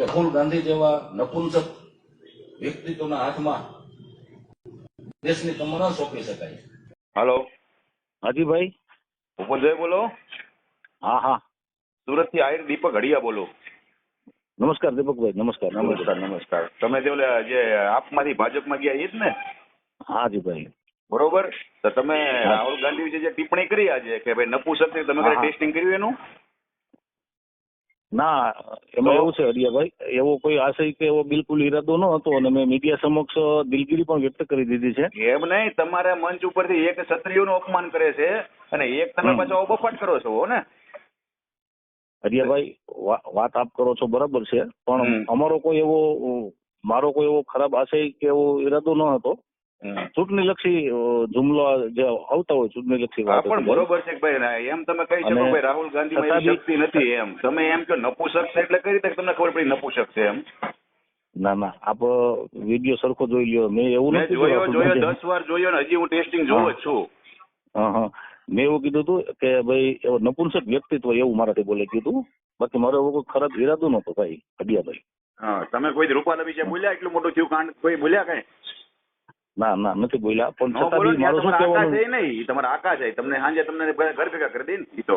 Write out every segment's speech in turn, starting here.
કે રાહુલ ગાંધી જેવા નપુંસક વ્યક્તિત્વના હાથમાં દેશની કમર સોંપી શકાય હાલો. હાજીભાઈ? ભાઈ બોલો. હા હા. સુરતથી આયર દીપક હડિયા બોલો. નમસ્કાર દીપકભાઈ નમસ્કાર. નમસ્કાર નમસ્કાર. તમે તે ઓલા જે આપમાંથી ભાજપમાં ગયા એ જ ને? હાજી ભાઈ બરોબર? તો તમે રાહુલ ગાંધી વિશે જે ટિપ્પણી કરી આજે કે ભાઈ નપુસક તમે ટેસ્ટિંગ કર્યું એનું? ના એમાં એવું છે હરિયાભાઈ એવો કોઈ આશય કે એવો બિલકુલ ઈરાદો ન હતો અને મેં મીડિયા સમક્ષ દિલગીરી પણ વ્યક્ત કરી દીધી છે એમ નહીં તમારા મંચ ઉપરથી એક ક્ષત્રિયોનું અપમાન કરે છે અને એક તમે. પાછો બફાટ કરો છો ને હરિયાભાઈ વાત આપ કરો છો બરાબર છે પણ અમારો કોઈ એવો મારો કોઈ એવો ખરાબ આશય કે એવો ઈરાદો ન હતો. ચૂંટણી લક્ષી જુમલો જે આવતા હોય ચૂંટણી લક્ષી પણ બરોબર છે ભાઈ એમ તમે કહી શકો ભાઈ રાહુલ એવી શક્તિ નથી એમ. તમે એમ કે નપુસક છે એટલે કઈ રીતે તમને ખબર પડી નપુસક છે એમ? ના ના આપ વીડિયો સરખો જોઈ લ્યો. મેં એવું નથી જોયો જોયો દસ વાર જોયો ને હજી હું ટેસ્ટિંગ જોઉં જ છું. મેં એવું કીધું હતું કે ભાઈ નપુંસક વ્યક્તિત્વ એવું મારાથી બોલે કીધું બાકી મારો એવો કોઈ ખરાબ ઈરાદો નતો ભાઈ હડિયાભાઈ હા તમે કોઈ રૂપાલા વિશે બોલ્યા? એટલું મોટું થયું કાંડ કોઈ બોલ્યા કઈ? ના ના નથી બોલ્યા. પણ છતાં બી મારું શું કહેવાનું છે નહીં. તમારા આકા છે તમને સાંજે તમને ઘર ભેગા કરી દે ને તો.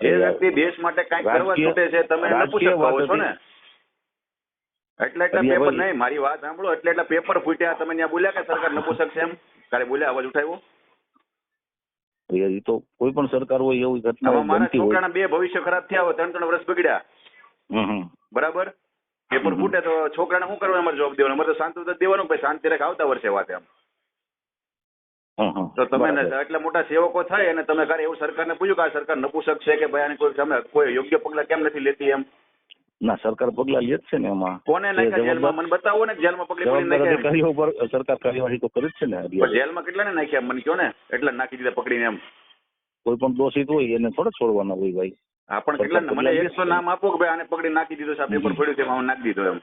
જે વ્યક્તિ દેશ માટે કંઈક કરવા છૂટે છે તમે લખી શકો છો ને. એટલે એટલા પેપર નહીં મારી વાત સાંભળો. એટલે એટલા પેપર ફૂટ્યા તમે ત્યાં બોલ્યા કે સરકાર નપુસક છે એમ? કાલે બોલ્યા અવાજ ઉઠાવ્યો? એ તો કોઈ પણ સરકાર હોય એવી ઘટના મારા છોકરાના બે ભવિષ્ય ખરાબ થયા હોય ત્રણ ત્રણ વર્ષ બગડ્યા. બરાબર? પેપર. ફૂટે તો છોકરાને શું કરવાનું? અમારે જવાબ દેવાનો અમારે તો શાંતિ દેવાનું ભાઈ શાંતિ રાખ આવતા વર્ષે વાત એમ. તો તમે એટલા મોટા સેવકો થાય અને તમે ક્યારે એવું સરકારને પૂછ્યું કે આ સરકાર નપુસક છે કે ભાઈ આની કોઈ તમે કોઈ યોગ્ય પગલા કેમ નથી લેતી એમ? ના સરકાર પગલા લે જ છે ને એમાં. કોને નાખ્યા? જેલમાં મને બતાવો ને જેલમાં પગલી પકડી નાખ્યા અધિકારીઓ સરકાર કાર્યવાહી તો કરે જ છે ને. જેલમાં કેટલા ને નાખ્યા મને કયો ને એટલા નાખી દીધા પકડીને એમ. કોઈ પણ દોષિત હોય એને થોડા છોડવાના હોય ભાઈ. હા કેટલા મને એકસો નામ આપો કે ભાઈ આને પકડી નાખી દીધો છે આ પેપર પડ્યું તેમાં નાખી દીધો એમ.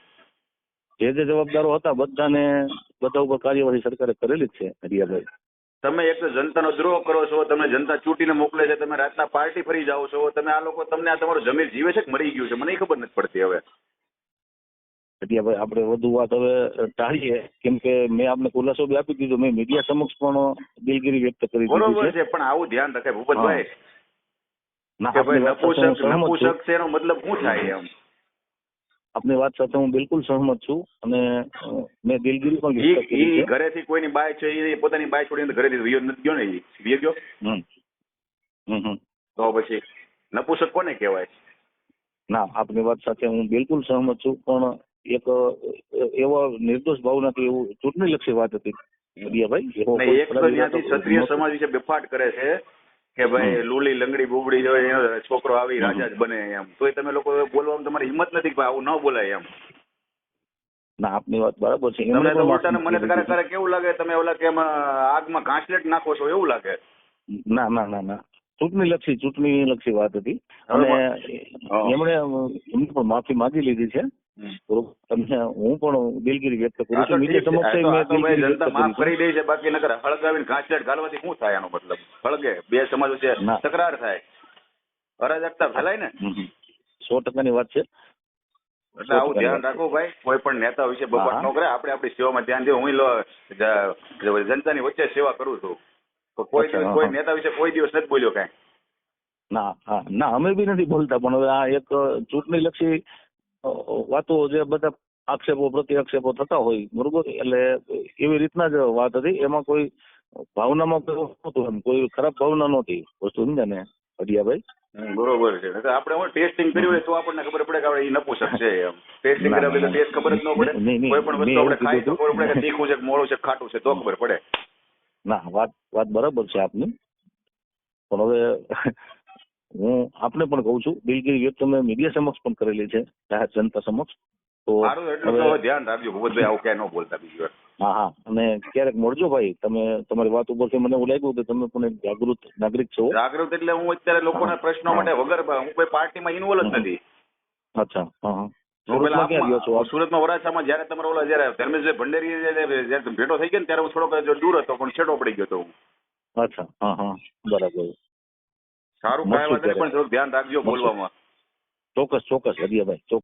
જે જે જવાબદારો હતા બધાને બધા ઉપર કાર્યવાહી સરકારે કરેલી જ છે હરિયાભાઈ. તમે એક તો જનતાનો દ્રોહ કરો છો તમે જનતા ચૂંટીને મોકલે છે તમે રાતના પાર્ટી ફરી જાઓ છો તમે આ લોકો તમને આ તમારું જમીન જીવે છે કે મરી ગયું છે? મને ખબર નથી પડતી હવે. હરિયાભાઈ આપણે વધુ વાત હવે ટાળીએ. કેમ કે મેં આપને ખુલાસો બી આપી દીધો. મેં મીડિયા સમક્ષ પણ દિલગીરી વ્યક્ત કરી બરોબર છે. પણ આવું ધ્યાન રખાય ભૂપતભાઈ કે ભાઈ આપની વાત સાથે હું નપુસક નપુસક છે એનો મતલબ શું થાય એમ? આપની વાત સાથે હું બિલકુલ સહમત છું અને મેં દિલગીરી પણ વ્યક્ત કરી છે. ઘરેથી કોઈની બાય છે એ પોતાની બાય છોડીને ઘરેથી વિયો નથી. ગયો ને ઈ? વિયો ગયો? હમ. હમ, હમ. તો પછી નપુસક કોને કહેવાય? ના આપની વાત સાથે હું બિલકુલ સહમત છું પણ એક એવો નિર્દોષ ભાવનાથી એવું ચૂંટણી લક્ષી વાત હતી. એક તો ક્ષત્રિય સમાજ વિશે બેફાટ કરે છે કે ભાઈ લૂલી લંગડી બુબડી હોય છોકરો આવી રાજા જ બને એમ. તોય તમે લોકો બોલવામાં તમારી હિંમત નથી ભાઈ આવું ન બોલાય એમ. ના આપની વાત બરાબર છે. તમને તો ઉલટાને મને ત્યારે. ક્યારેક કેવું લાગે? તમે ઓલા કે આગમાં ઘાસલેટ નાખો છો એવું લાગે? ના ના ના ના. ચૂંટણી લક્ષી ચૂંટણી લક્ષી વાત હતી. અને એમણે એમની પણ માફી માંગી લીધી છે. અને હું પણ દિલગીરી વ્યક્ત કરું છું. મીડિયા સમક્ષ મેં જનતા માફ કરી દે છે. બાકી નકર હળગાવીને ઘાસલેટ ગાળવાથી શું થાય આનો મતલબ? હળગે. બે સમાજ વચ્ચે તકરાર થાય. અરાજકતા ફેલાય ને. સો ટકાની વાત છે. એટલે આવું ધ્યાન રાખો ભાઈ. કોઈ પણ નેતા વિશે બપાટ. ન કરે. આપણે આપણી સેવામાં ધ્યાન દે. હું જનતાની વચ્ચે સેવા કરું છું. તો કોઈ દિવસ કોઈ નેતા વિશે કોઈ દિવસ નથી બોલ્યો કાંઈ. ના હા. ના અમે બી નથી બોલતા પણ હવે આ એક ચૂંટણી લક્ષી વાતો જે બધા આક્ષેપો પ્રતિ આક્ષેપો થતા હોય બરોબર? એટલે એવી રીતના જ વાત હતી. એમાં કોઈ ભાવનામાં કોઈ નહોતું એમ. કોઈ ખરાબ ભાવના નહોતી વસ્તુ સમજે ને હરિયાભાઈ બરોબર છે. આપણે હું ટેસ્ટિંગ કર્યું હોય તો આપણને ખબર પડે કે આપણે ઈ નપુસક છે એમ. ટેસ્ટિંગ કર્યા પછી ટેસ્ટ ખબર જ ન પડે. કોઈ પણ વસ્તુ આપણે ખાઈ તો ખબર પડે કે તીખું છે કે મોળું છે ખાટું છે. તો ખબર પડે. ના વાત વાત બરાબર છે આપની. પણ હવે હું આપને પણ કહું છું દિલગીરી વ્યક્ત મેં મીડિયા સમક્ષ પણ કરેલી છે જાહેર જનતા સમક્ષ. તો મારું એટલું ધ્યાન રાખજો ભૂપતભાઈ આવું ક્યાંય ન બોલતા બીજી વાર. હા હા. અને ક્યારેક મળજો ભાઈ તમે તમારી વાત ઉપરથી મને એવું લાગ્યું કે તમે પણ જાગૃત નાગરિક છો. જાગૃત એટલે હું અત્યારે લોકોના પ્રશ્નો માટે વગર હું કોઈ પાર્ટીમાં ઇન્વોલ્વ જ નથી. અચ્છા. હા સુરતમાં વરાછામાં જયારે તમારો ઓલા જયારે ધર્મેશભાઈ ભંડેરી જયારે ભેટો થઈ ગયો ને ત્યારે હું થોડોક દૂર હતો પણ છેડો પડી ગયો હતો હું. અચ્છા. હા હા. બરાબર. સારું કાંઈ વાંધો નહીં પણ થોડુંક ધ્યાન રાખજો બોલવામાં. ચોક્કસ ચોક્કસ હરિયાભાઈ ચોક્કસ.